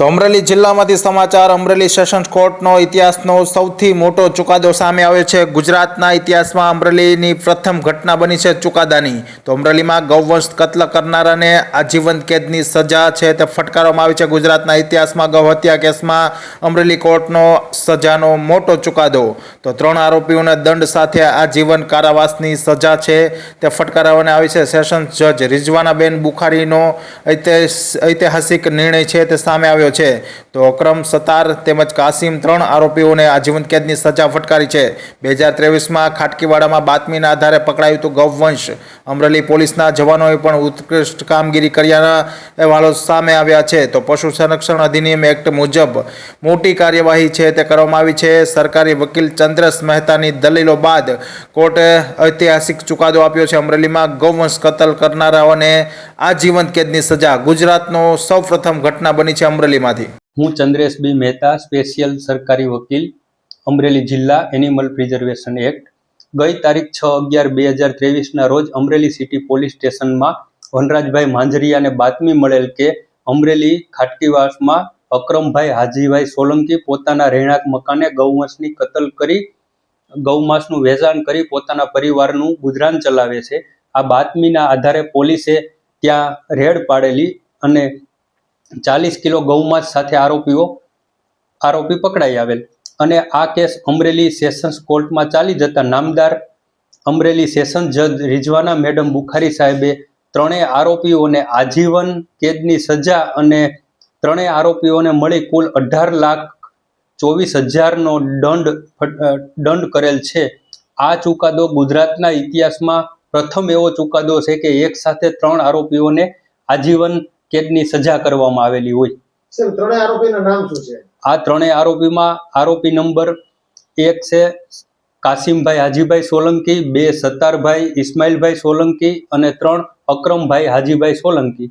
તો અમરેલી જિલ્લામાંથી સમાચાર, અમરેલી સેશન્સ કોર્ટનો ઇતિહાસનો સૌથી મોટો ચુકાદો સામે આવ્યો છે. ગુજરાતના ઇતિહાસમાં અમરેલીની પ્રથમ ઘટના બની છે ચુકાદાની. તો અમરેલીમાં ગૌવંશ કત્લ કરનારાને આજીવન કેદની સજા છે તે ફટકારવામાં આવી છે. ગુજરાતના ઇતિહાસમાં ગૌ હત્યા કેસમાં અમરેલી કોર્ટનો સજાનો મોટો ચુકાદો. તો ત્રણ આરોપીઓને દંડ સાથે આજીવન કારાવાસની સજા છે તે ફટકારવામાં આવી છે. સેશન્સ જજ રિઝવાનાબેન બુખારીનો ઐતિહાસ- ઐતિહાસિક નિર્ણય છે તે સામે આવ્યો છે. તો અક્રમ સતાર તેમજ કાસિમ ત્રણ આરોપીઓને આજીવન કેદની સજા ફટકારી છે. બે હજાર ત્રેવીસમાં ખાટકીવાડામાં બાતમીના આધારે પકડાયું હતું ગૌવંશ. અમરેલી પોલીસના જવાનોએ પણ ઉત્કૃષ્ટ કામગીરી કર્યાના અહેવાલો સામે આવ્યા છે. તો પશુ સંરક્ષણ અધિનિયમ એક્ટ મુજબ મોટી કાર્યવાહી છે તે કરવામાં આવી છે. સરકારી વકીલ ચંદ્રસ મહેતાની દલીલો બાદ કોર્ટે ઐતિહાસિક ચુકાદો આપ્યો છે. અમરેલીમાં ગૌવંશ કતલ કરનારાઓને આજીવન કેદની સજા. ગુજરાતનો સૌપ્રથમ ઘટના બની છે અમરેલીમાંથી હું ચંદ્રેશ બી મહેતા, સ્પેશિયલ સરકારી વકીલ, અમરેલી જિલ્લા એનિમલ પ્રિઝર્વેશન એક્ટ. ગઈ તારીખ છ અગિયાર બે હજાર ત્રેવીસના રોજ અમરેલી સિટી પોલીસ સ્ટેશનમાં વનરાજભાઈ માંજરિયાને બાતમી મળેલ કે અમરેલી ખાટકીવાસમાં અક્રમભાઈ હાજીભાઈ સોલંકી પોતાના રહેણાંક મકાને ગૌવંશની કતલ કરી, ગૌમાંસનું વેચાણ કરી પોતાના પરિવારનું ગુજરાન ચલાવે છે. આ બાતમીના આધારે પોલીસે ત્યાં રેડ પાડેલી અને ચાલીસ કિલો ગૌમાંસ સાથે આરોપીઓ, આરોપી પકડાઈ આવેલ. અને આ કેસ અમરેલી સેશન્સ કોર્ટમાં ચાલી જતા નામદાર અમરેલી સેશન જજ રિઝવાના મેડમ બુખારી સાહેબે ત્રણેય આરોપીઓને આજીવન કેદની સજા અને ત્રણેય આરોપીઓને મળી કુલ અઢાર લાખ ચોવીસ હજારનો દંડ દંડ કરેલ છે. આ ચુકાદો ગુજરાતના ઇતિહાસમાં પ્રથમ એવો ચુકાદો છે કે એક સાથે ત્રણ આરોપીઓને આજીવન કેદની સજા કરવામાં આવેલી હોય. આ ત્રણેય આરોપીમાં આરોપી નંબર એક છે કાસિમભાઈ હાજીભાઈ સોલંકી બે સત્તારભાઈ ઇસ્માઇલભાઈ સોલંકી અને ત્રણ અક્રમભાઈ હાજીભાઈ સોલંકી.